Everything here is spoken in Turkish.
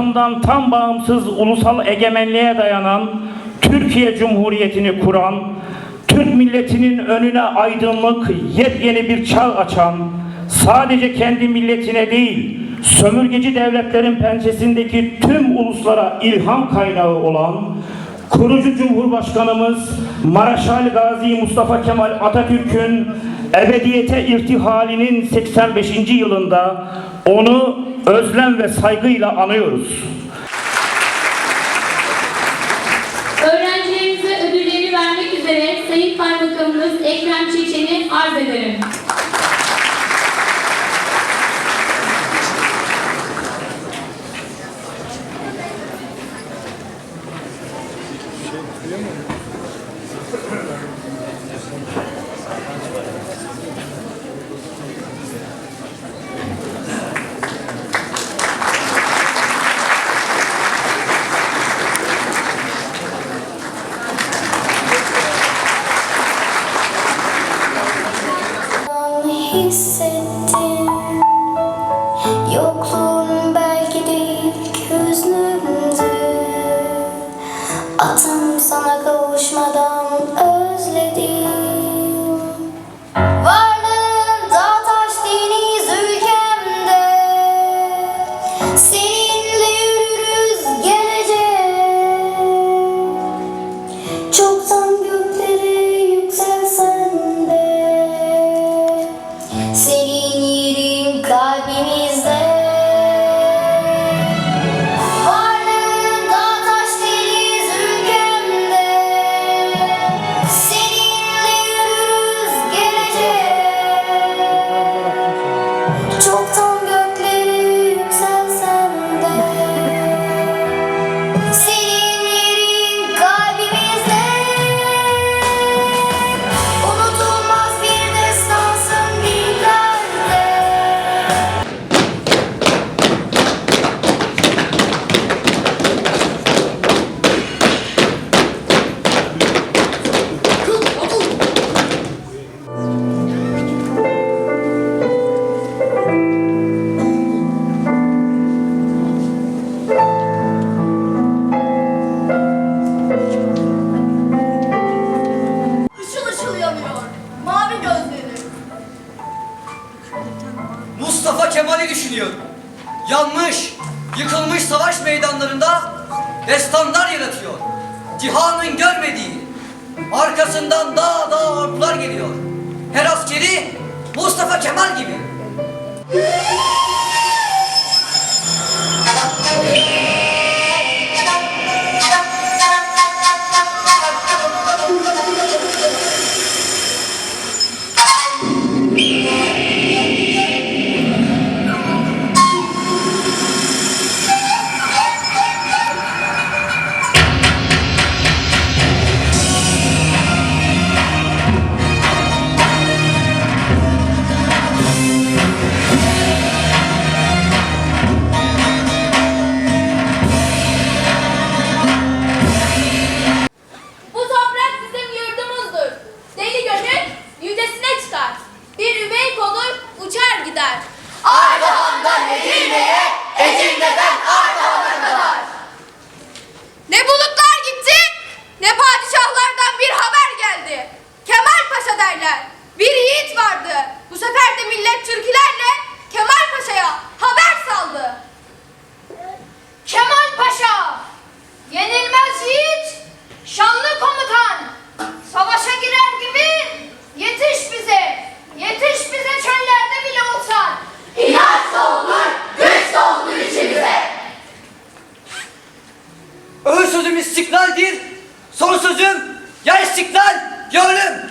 Bundan tam bağımsız ulusal egemenliğe dayanan Türkiye Cumhuriyeti'ni kuran, Türk milletinin önüne aydınlık, yepyeni bir çağ açan, sadece kendi milletine değil, sömürgeci devletlerin pençesindeki tüm uluslara ilham kaynağı olan, kurucu Cumhurbaşkanımız Maraşal Gazi Mustafa Kemal Atatürk'ün ebediyete irtihalinin 85. yılında onu özlem ve saygıyla anıyoruz. Öğrencilerimize ödülleri vermek üzere Sayın Kaymakamımız Ekrem Çeçen'i arz ederim. Hissettim. Yokluğun belki de ilk hüznümdü Atam sana kavuşmadan özledim. Varlığın dağ taş deniz ülkemde. Seninle city Kemal'i düşünüyor. Yanmış, yıkılmış savaş meydanlarında destanlar yaratıyor. Cihanın görmediği, arkasından dağ dağ ordular geliyor. Her askeri Mustafa Kemal gibi. Ön sözüm istiklaldir, son sözüm ya istiklal ya ölüm.